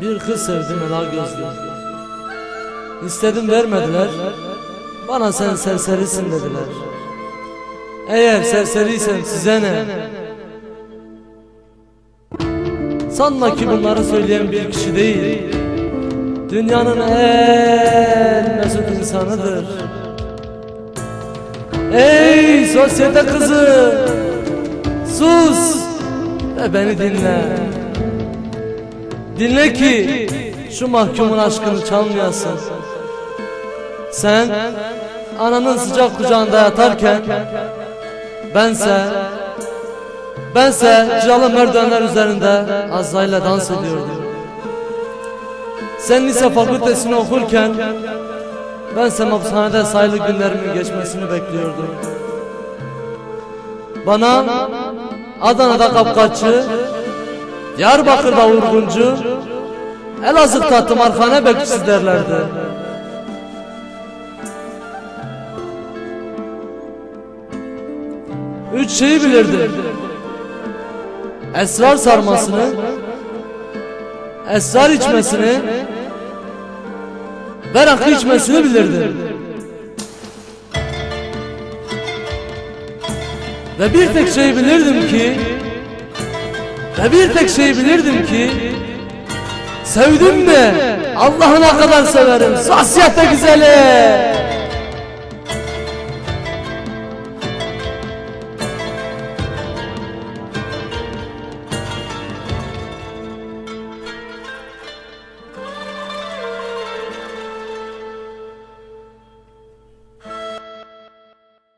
Bir kız sevdim ela gözlü İstedim vermediler. Bana sen serserisin dediler. Eğer serseriysen size ne? Sanma ki bunları söyleyen bir kişi değil. Dünyanın en mesut insanıdır. Ey sosyete kızı Sus ve beni dinle Dinle ki şu mahkumun aşkını çalmayasın. Sen ananın sıcak kucağında yatarken Bense Bense cıralı merdivenler üzerinde Azrail'le dans ediyordum. Sen lise fakültesini okurken Bense hapishanede sayılı günlerimin geçmesini bekliyordum. Bana Adana'da kapkaççı Diyarbakır'da vurguncu Elazığ'da tımarhane bekçisi derlerdi. Üç şeyi bilirdim Esrar sarmasını Esrar içmesini Ve rakı içmesini bilirdim Ve bir tek şey bilirdim ki Ve bir tek şey bilirdim ki Sevdim mi Allah'ına kadar severim. Sosyete güzeli